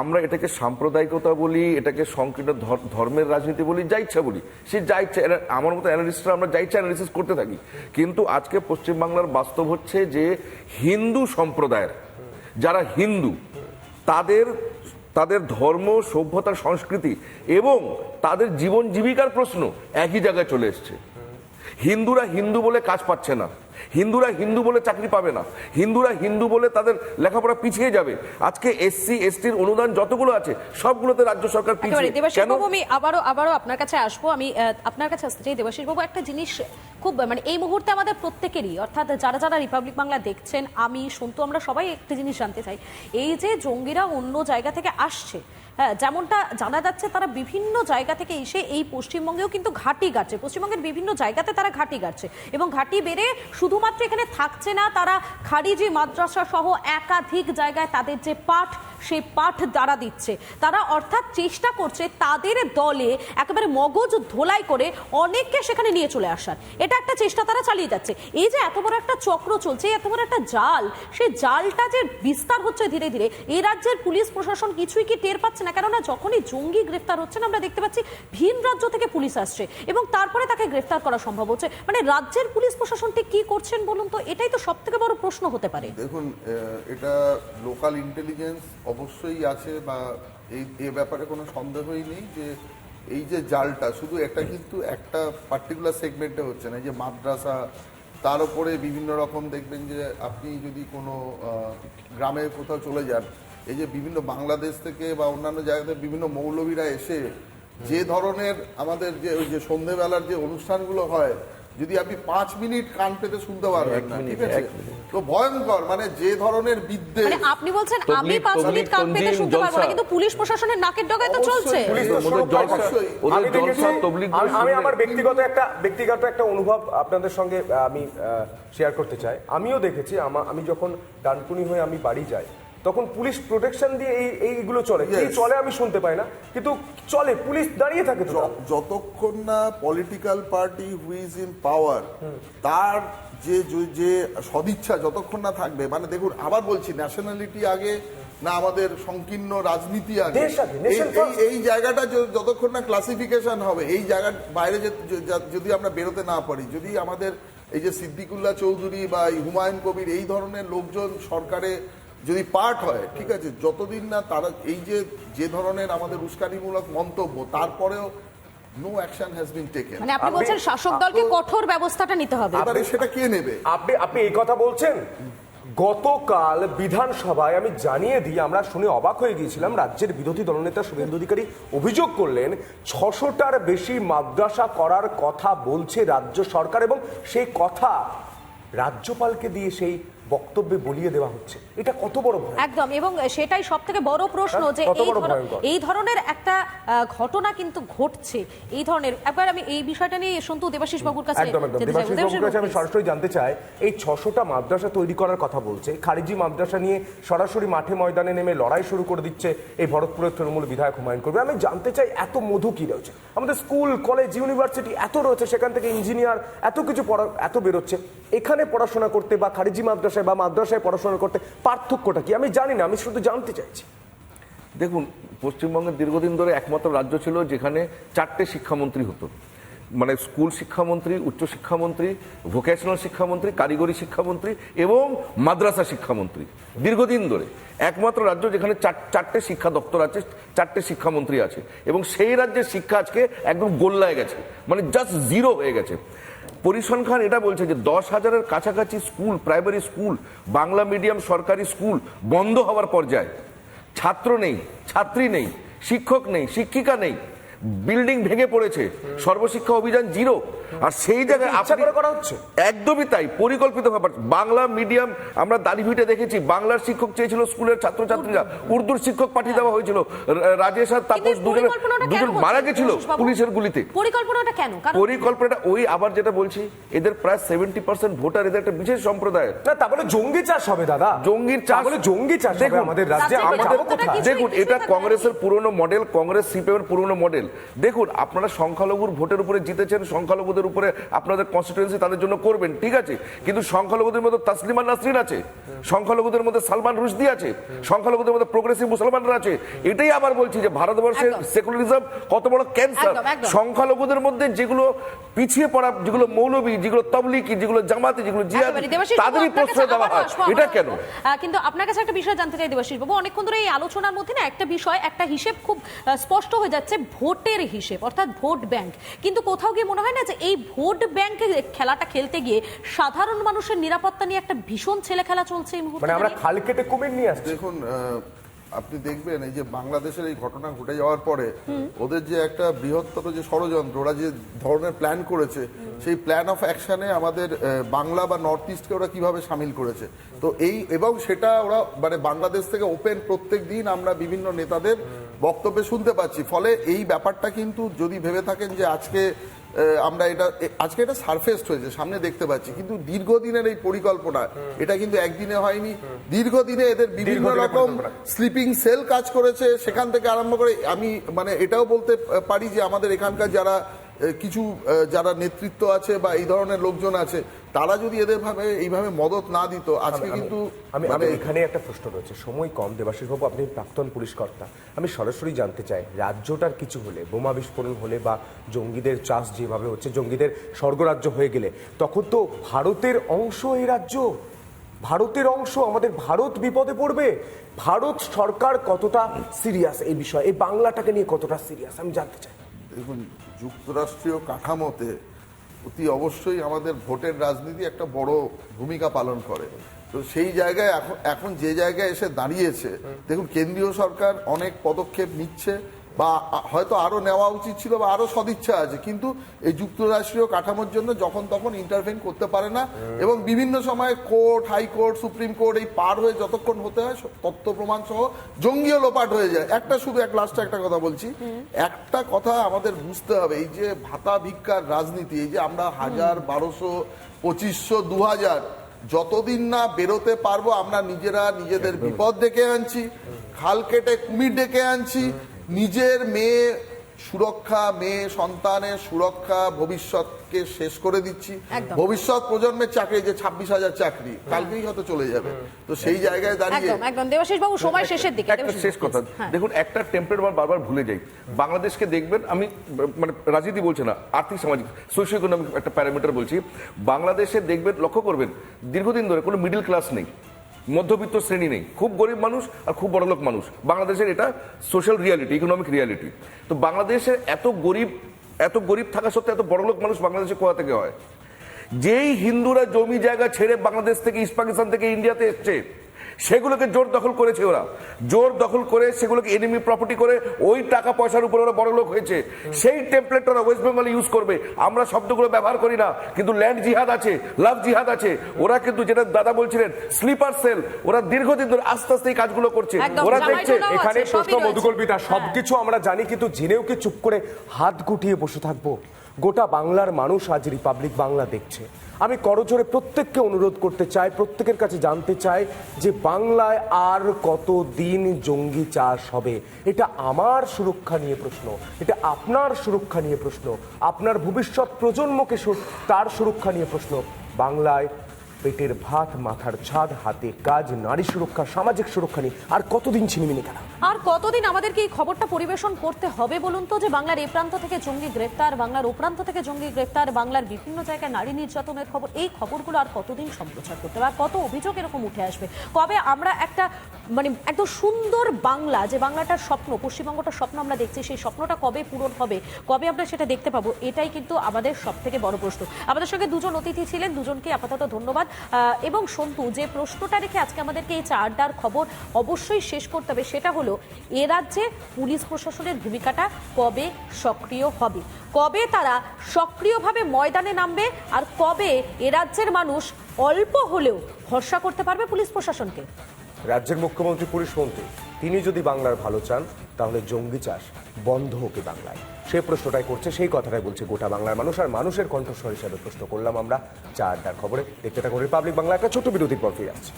আমরা এটাকে সাম্প্রদায়িকতা বলি, এটাকে সংকীর্ণ ধর্মের রাজনীতি বলি, যা ইচ্ছা বলি। সে যা ইচ্ছা আমার মতো অ্যানালিস্টরা আমরা যা ইচ্ছা অ্যানালিসিস করতে থাকি। কিন্তু আজকে পশ্চিমবাংলার বাস্তব হচ্ছে যে হিন্দু সম্প্রদায়ের, যারা হিন্দু, তাদের তাদের ধর্ম, সভ্যতা, সংস্কৃতি এবং তাদের জীবন জীবিকার প্রশ্ন একই জায়গায় চলে এসছে। হিন্দুরা হিন্দু বলে কাজ পাচ্ছে না। হিন্দুরা হিন্দু বলে চাকরি পাবে না। হিন্দুরা হিন্দু বলে তাদের লেখাপড়া পিছিয়ে যাবে। আজকে এসসি এসটির অনুদান যতগুলো আছে সবগুলোতে রাজ্য সরকার পিছিয়ে কেন? আমি আবারও আবারও আপনার কাছে আসব। আমি আপনার কাছে আসতে চাই। দেবাশিস বাবু একটা জিনিস খুব মানে এই মুহূর্তে আমাদের প্রত্যেকেরই অর্থাৎ যারা যারা রিপাবলিক বাংলা দেখছেন আমি সন্তু আমরা সবাই একটা জিনিস জানতে চাই। এই যে জঙ্গিরা অন্য জায়গা থেকে আসছে হ্যাঁ যেমনটা জানা যাচ্ছে তারা বিভিন্ন জায়গা থেকে এসে এই পশ্চিমবঙ্গেও কিন্তু ঘাঁটি গাড়ছে। পশ্চিমবঙ্গের বিভিন্ন জায়গাতে তারা ঘাঁটি গাড়ছে। এবং ঘাঁটি বেড়ে শুধুমাত্র এখানে থাকছে না তারা খারিজি মাদ্রাসা সহ একাধিক জায়গায় তাদের যে পাঠ সেই পাঠ দ্বারা দিচ্ছে। তারা অর্থাৎ চেষ্টা করছে তাদের দলে একেবারে মগজ ধোলাই করে অনেককে সেখানে নিয়ে চলে আসার। এটা একটা চেষ্টা তারা চালিয়ে যাচ্ছে। এই যে এত বড় একটা চক্র চলছে, এত বড় একটা জাল সেই জালটা যে বিস্তার হচ্ছে ধীরে ধীরে এই রাজ্যের পুলিশ প্রশাসন কিছুই কি টের পাচ্ছে না? কেননা যখনই জঙ্গি গ্রেফতার হচ্ছে না, আমরা দেখতে পাচ্ছি ভিন রাজ্য থেকে পুলিশ আসছে এবং তারপরে তাকে গ্রেফতার করা সম্ভব হচ্ছে। মানে রাজ্যের পুলিশ প্রশাসন ঠিক কি করছেন বলুন তো? এটাই তো সব থেকে বড় প্রশ্ন হতে পারে। দেখুন এটা লোকাল ইন্টেলিজেন্স অবশ্যই আছে বা এই, এ ব্যাপারে কোনো সন্দেহই নেই যে এই যে জালটা, শুধু এটা কিন্তু একটা পার্টিকুলার সেগমেন্টে হচ্ছে না, এই যে মাদ্রাসা, তার উপরে বিভিন্ন রকম দেখবেন যে আপনি যদি কোনো গ্রামে কোথাও চলে যান, এই যে বিভিন্ন বাংলাদেশ থেকে বা অন্যান্য জায়গাতে বিভিন্ন মৌলবীরা এসে যে ধরনের আমাদের যে, ওই যে সন্ধেবেলার যে অনুষ্ঠানগুলো হয় যদি আপনি পাঁচ মিনিট কান পেতে শুনতে পারবেন না ঠিক আছে? তো ভয়ঙ্কর মানে যে ধরনের বিদ্যে মানে আপনি বলছেন আমি পাঁচ মিনিট কান পেতে শুনতে পারব না কিন্তু পুলিশ প্রশাসনের নাকের ডগায় তো চলছে। আমি আমার ব্যক্তিগত একটা ব্যক্তিগত একটা অনুভব আপনাদের সঙ্গে আহ, আমি শেয়ার করতে চাই। আমিও দেখেছি আমি যখন ডানকুনি হয়ে আমি বাড়ি যাই তখন পুলিশ প্রোটেকশন দিয়ে এই এইগুলো চলে। কি চলে আমি শুনতে পাই না। কিন্তু চলে পুলিশ দাঁড়িয়ে থাকে তো যতক্ষণ না political party who's in power তার যে যে- সদিচ্ছা যতক্ষণ না থাকবে মানে দেখুন আবার বলছি ন্যাশনালিটি আগে না আমাদের সংকীর্ণ রাজনীতি আগে। এই- এই-. এই জায়গাটা যতক্ষণ না ক্লাসিফিকেশন হবে এই জায়গার বাইরে যদি আমরা বেরোতে না পারি যদি আমাদের এই যে সিদ্দিকুল্লাহ চৌধুরী বা এই হুমায়ুন কবির এই ধরনের লোকজন সরকারে যদি পার্ট হয় ঠিক আছে যতদিন না তারা এই যে যে ধরনের আমাদের উস্কানিমূলক মন্তব্য তারপরেও no action has been taken মানে আপনি বলছেন শাসক দলকে কঠোর ব্যবস্থাটা নিতে হবে। এবারে সেটা কে নেবে? আপনি আপনি এই কথা বলছেন? গতকাল বিধানসভায় আমি জানিয়ে দিই আমরা শুনে অবাক হয়ে গিয়েছিলাম রাজ্যের বিরোধী দলনেতা শুভেন্দু অধিকারী অভিযোগ করলেন ছশোটার বেশি মাদ্রাসা করার কথা বলছে রাজ্য সরকার এবং সেই কথা রাজ্যপালকে দিয়ে সেই বক্তব্যে বলিয়ে দেওয়া হচ্ছে। এটা কত বড় একদম এবং সেটাই সব থেকে বড় প্রশ্ন যে এই এই ধরনের একটা ঘটনা কিন্তু ঘটছে। এই ধরনের একবার আমি এই বিষয়টা নিয়ে সন্তু দেবাশিস বাবুর কাছে একদম একদম। দেবাশিস দেবাশিস বাবুর কাছে আমি সরাসরি জানতে চাই এই ছশোটা মাদ্রাসা তৈরি করার কথা বলছে। খারিজি মাদ্রাসা নিয়ে সরাসরি মাঠে ময়দানে নেমে লড়াই শুরু করে দিচ্ছে এই ভরতপুরের তৃণমূল বিধায়ক হুমায়ুন করবে। আমি জানতে চাই এত মধু কি রয়েছে? আমাদের স্কুল কলেজ ইউনিভার্সিটি এত রয়েছে সেখান থেকে ইঞ্জিনিয়ার এত কিছু পড়া এত বেরোচ্ছে। এখানে পড়াশোনা করতে বা খারিজি মাদ্রাসায় বা মাদ্রাসায় পড়াশোনা করতে পার্থক্যটা কি? আমি জানি না, আমি শুধু জানতে চাইছি। দেখুন, পশ্চিমবঙ্গের দীর্ঘদিন ধরে একমাত্র রাজ্য ছিল যেখানে চারটে শিক্ষামন্ত্রী হতো। মানে স্কুল শিক্ষামন্ত্রী, উচ্চশিক্ষামন্ত্রী, ভোকেশনাল শিক্ষামন্ত্রী, কারিগরি শিক্ষামন্ত্রী এবং মাদ্রাসা শিক্ষামন্ত্রী। দীর্ঘদিন ধরে একমাত্র রাজ্য যেখানে চার- চারটে শিক্ষা দপ্তর আছে, চারটে শিক্ষামন্ত্রী আছে এবং সেই রাজ্যের শিক্ষা আজকে একদম গোল্লায় গেছে। মানে জাস্ট জিরো হয়ে গেছে। পরিসংখ্যান এটা বলছে যে দশ হাজারের কাছাকাছি school, primary school, Bangla medium সরকারি স্কুল বন্ধ হওয়ার পর্যায়ে। ছাত্র নেই, ছাত্রী নেই, শিক্ষক নেই, শিক্ষিকা নেই। বিল্ডিং ভেঙে পড়েছে। সর্বশিক্ষা অভিযান জিরো। আর সেই জায়গায় আপনি- করে করা হচ্ছে? একদমই তাই। পরিকল্পিত ব্যাপার। বাংলা মিডিয়াম আমরা দাঁড়িভিটে দেখেছি বাংলার শিক্ষক চেয়েছিল স্কুলের ছাত্রছাত্রীরা। উর্দুর শিক্ষক পাঠিয়ে দেওয়া হয়েছিল। রাজেশ আর তাপস দুজনে দুজন মারা গেছিল পুলিশের গুলিতে। পরিকল্পনাটা কেন? পরিকল্পনাটা ওই আবার যেটা বলছি এদের প্রায় সেভেন্টি পার্সেন্ট ভোটার এদের একটা বিশেষ সম্প্রদায়। না তা বলে জঙ্গি চাষ হবে দাদা। জঙ্গির চাষ বলে জঙ্গি চাষ দেখুন, আমাদের রাজ্যে। আমাদের- দেখুন এটা কংগ্রেসের পুরনো মডেল কংগ্রেস সিপিএম এর পুরনো মডেল। দেখুন আপনারা সংখ্যালঘুর ভোটের উপরে জিতেছেন সংখ্যালঘুদের উপরে আপনাদের কনস্টিটিউয়েন্সি তাদের জন্য করবেন ঠিক আছে? কিন্তু সংখ্যালঘুদের মধ্যে তাসলিমা নাসরিন আছে সংখ্যালঘুদের মধ্যে সালমান রুশদি আছে সংখ্যালঘুদের মধ্যে প্রোগ্রেসিভ মুসলমানরা আছে। এটাই আবার বলছি যে ভারতবর্ষের সেকুলারিজম কত বড় ক্যান্সার। সংখ্যালঘুদের মধ্যে যেগুলো পিছিয়ে পড়া যেগুলো মৌলবী যেগুলো তবলিকি যেগুলো জামাতি যেগুলো একেবারে। দেবাশিস বাবু, তাদেরই প্রশ্রয় দেওয়া হয়। এটা কেন? কিন্তু আপনার কাছে একটা বিষয় জানতে চাই দেবাশিস বাবু। অনেকক্ষণ ধরে এই আলোচনার মধ্যে না একটা বিষয় একটা হিসেব খুব স্পষ্ট হয়ে যাচ্ছে ভোটের হিসেব অর্থাৎ ভোট ব্যাংক। কিন্তু কোথাও গিয়ে মনে হয় না যে এই ভোট ব্যাংকে খেলাটা খেলতে গিয়ে সাধারণ মানুষের নিরাপত্তা নিয়ে একটা ভীষণ ছেলে খেলা চলছে এই মুহূর্তে? মানে আমরা খাল কেটে কুমির নিয়ে আসছি। দেখুন আপনি দেখবেন এই যে বাংলাদেশের এই ঘটনা ঘটে যাওয়ার পরে ওদের যে একটা বৃহত্তর যে ষড়যন্ত্র ওরা যে ধরনের প্ল্যান করেছে সেই প্ল্যান অফ অ্যাকশনে আমাদের বাংলা বা নর্থ ইস্টকে ওরা কীভাবে সামিল করেছে? তো এই এবং সেটা ওরা মানে বাংলাদেশ থেকে ওপেন প্রত্যেক দিন আমরা বিভিন্ন নেতাদের বক্তব্যে শুনতে পাচ্ছি। ফলে এই ব্যাপারটা কিন্তু যদি ভেবে থাকেন যে আজকে আমরা এটা আজকে এটা সারফেসড হয়েছে সামনে দেখতে পাচ্ছি। কিন্তু দীর্ঘদিনের এই পরিকল্পনা এটা কিন্তু একদিনে হয়নি। দীর্ঘদিনে এদের বিভিন্ন রকম স্লিপিং সেল কাজ করেছে সেখান থেকে আরম্ভ করে আমি মানে এটাও বলতে পারি যে আমাদের এখানকার যারা কিছু যারা নেতৃত্ব আছে বা এই ধরনের লোকজন আছে তারা যদি এদের ভাবে এইভাবে মদত না দিত আজকে কিন্তু আমি মানে এখানে একটা প্রশ্ন রয়েছে। সময় কম দেবাশিস বাবু আপনি প্রাক্তন পুলিশ কর্তা। আমি সরাসরি জানতে চাই রাজ্যটার কিছু হলে বোমা বিস্ফোরণ হলে বা জঙ্গিদের চাষ যেভাবে হচ্ছে জঙ্গিদের স্বর্গরাজ্য হয়ে গেলে তখন তো ভারতের অংশ এই রাজ্য। ভারতের অংশ আমাদের ভারত বিপদে পড়বে। ভারত সরকার কতটা সিরিয়াস এই বিষয়ে এই বাংলাটাকে নিয়ে কতটা সিরিয়াস আমি জানতে চাই। দেখুন, যুক্তরাষ্ট্রীয় কাঠামোতে অতি অবশ্যই আমাদের ভোটের রাজনীতি একটা বড় ভূমিকা পালন করে। তো সেই জায়গায় এখন এখন যে জায়গায় এসে দাঁড়িয়েছে, দেখুন, কেন্দ্রীয় সরকার অনেক পদক্ষেপ নিচ্ছে বা হয়তো আরও নেওয়া উচিত ছিল বা আরও সদিচ্ছা আছে। কিন্তু এই যুক্তরাষ্ট্রীয় কাঠামোর জন্য যখন তখন ইন্টারভেন করতে পারে না এবং বিভিন্ন সময় কোর্ট হাইকোর্ট সুপ্রিম কোর্ট এই পার হয়ে যতক্ষণ হতে হয় তথ্য প্রমাণ সহ জঙ্গিও লোপাট হয়ে যায়। একটা শুধু এক লাস্টে একটা কথা বলছি। একটা কথা আমাদের বুঝতে হবে এই যে ভাতা ভিক্ষার রাজনীতি এই যে আমরা হাজার বারোশো পঁচিশশো দু হাজার যতদিন না বেরোতে পারব আমরা নিজেরা নিজেদের বিপদ ডেকে আনছি খাল কেটে কুমির ডেকে আনছি নিজের মেয়ে সুরক্ষা মেয়ে সন্তানের সুরক্ষা ভবিষ্যৎকে শেষ করে দিচ্ছি। ভবিষ্যৎ প্রজন্মের চাকরি যে ছাব্বিশ হাজার চাকরি কালকেই হয়তো চলে যাবে। তো সেই জায়গায় দাঁড়িয়ে একদম একদম। দেবাশিস বাবু সময় শেষের দিকে একটা শেষ কথা। হ্যাঁ। দেখুন একটা টেম্পলেট বারবার ভুলে যাই। বাংলাদেশকে দেখবেন আমি মানে রাজনীতি বলছে না আর্থিক সামাজিক সোশ্য ইকোনমিক একটা প্যারামিটার বলছি। বাংলাদেশে দেখবেন লক্ষ্য করবেন দীর্ঘদিন ধরে কোনো মিডল ক্লাস নেই। মধ্যবিত্ত শ্রেণি নেই। খুব গরিব মানুষ আর খুব বড়লোক মানুষ। বাংলাদেশের এটা সোশ্যাল রিয়ালিটি ইকোনমিক রিয়ালিটি তো বাংলাদেশের এত গরিব এত গরিব থাকা সত্ত্বেও এত বড়লোক মানুষ বাংলাদেশে কোয়া থেকে হয়? যেই হিন্দুরা জমি জায়গা ছেড়ে বাংলাদেশ থেকে, ইস্ট পাকিস্তান থেকে, ইন্ডিয়াতে এসছে সেগুলোকে জোর দখল করেছে ওরা। জোর দখল করে সেগুলোকে এনিমি প্রপার্টি করে ওই টাকা পয়সার উপরে ওরা বড় লোক হয়েছে। সেই টেমপ্লেট ওরা ওয়েস্ট বেঙ্গলে ইউজ করবে। আমরা শব্দগুলো ব্যবহার করি না কিন্তু ল্যান্ড জিহাদ আছে লাভ জিহাদ আছে। ওরা কিন্তু যেটা দাদা বলছিলেন স্লিপার সেল ওরা দীর্ঘদিন ধরে আস্তে আস্তে এই কাজগুলো করছে। ওরা দেখছে এখানে প্রশ্ন মধুকল্পিতা হ্যাঁ। সবকিছু আমরা জানি কিন্তু জেনেও কি চুপ করে হাত গুটিয়ে বসে থাকব। গোটা বাংলার মানুষ আজ রিপাবলিক বাংলা দেখছে। আমি করজোরে প্রত্যেককে অনুরোধ করতে চাই, প্রত্যেকের কাছে জানতে চাই যে বাংলায় আর কত দিন জঙ্গি চাষ হবে? এটা আমার সুরক্ষা নিয়ে প্রশ্ন। এটা আপনার সুরক্ষা নিয়ে প্রশ্ন। আপনার ভবিষ্যৎ প্রজন্মকে তার সুরক্ষা নিয়ে প্রশ্ন। বাংলায় পেটের ভাত, মাথার ছাদ, হাতে কাজ, নারী সুরক্ষা, সামাজিক সুরক্ষা নিয়ে আর কতদিন ছিনিমিনি খেলা? আর কতদিন আমাদেরকে এই খবরটা পরিবেশন করতে হবে বলুন তো? যে বাংলার এই প্রান্ত থেকে জঙ্গি গ্রেপ্তার, বাংলার ও প্রান্ত থেকে জঙ্গি গ্রেপ্তার, বাংলার বিভিন্ন জায়গায় নারী নির্যাতনের খবর, এই খবরগুলো আর কতদিন সম্প্রচার করতে হবে? আর কত অভিযোগ এরকম উঠে আসবে? কবে আমরা একটা মানে একদম সুন্দর বাংলা, যে বাংলাটার স্বপ্ন, পশ্চিমবঙ্গটার স্বপ্ন আমরা দেখছি, সেই স্বপ্নটা কবে পূরণ হবে, কবে আমরা সেটা দেখতে পাবো, এটাই কিন্তু আমাদের সব থেকে বড় প্রশ্ন। আমাদের সঙ্গে দুজন অতিথি ছিলেন, দুজনকে আপাতত ধন্যবাদ। এবং সন্তু, যে প্রশ্নটা রেখে আজকে আমাদেরকে এই চারটার খবর অবশ্যই শেষ করতে হবে, সেটা হলো এ রাজ্যে পুলিশ প্রশাসনের ভূমিকাটা কবে সক্রিয় হবে? কবে তারা সক্রিয়ভাবে ময়দানে নামবে? আর কবে এ রাজ্যের মানুষ অল্প হলেও ভরসা করতে পারবে পুলিশ প্রশাসনকে? রাজ্যের মুখ্যমন্ত্রী, পুলিশ মন্ত্রী, তিনি যদি বাংলার ভালো চান, তাহলে জঙ্গি চাষ বন্ধ হোক বাংলায়। সে প্রশ্নটাই করছে, সেই কথাটাই বলছে গোটা বাংলার মানুষ। আর মানুষের কণ্ঠস্বর হিসাবে প্রশ্ন করলাম আমরা চারটার খবরে। দেখতে থাকুন রিপাবলিক বাংলা, একটা ছোট বিরতির পর ফিরে আসছে।